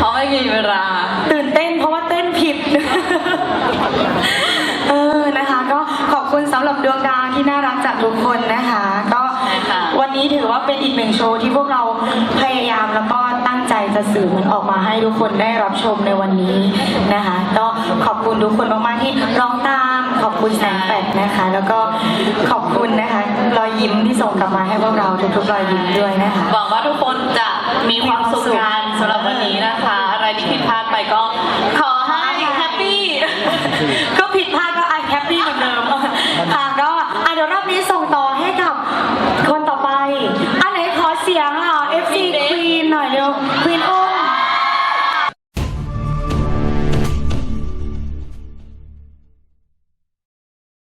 เราะไม่มีเวลา ตื่นเต้นเพราะว่าเต้นผิด เออนะคะ ก็ขอบคุณสำหรับดวงดาวที่น่ารักจากทุกคนนะคะ ก็วันนี้ถือว่าเป็นอีกหนึ่งโชว์ที่พวกเรา กัสื่อมันออกมาให้ทุกคนได้รับชมในวันนี้นะคะ ก็ขอบคุณทุกคนมากๆที่ร้องตาม ขอบคุณแสงแปดนะคะ แล้วก็ขอบคุณนะคะรอยยิ้มที่ส่งกลับมาให้พวกเราทุกๆรอยยิ้มด้วยนะคะหวังว่าทุกคนจะมีความสุขกันสำหรับวันนี้นะคะ อะไรที่ผิดพลาดไปก็ขอให้แฮปปี้ก็ผิดพลาดก็ไอแฮปปี้เหมือนเดิมค่ะก็อะเดี๋ยวรอบนี้ส่งต่อให้กับคนต่อ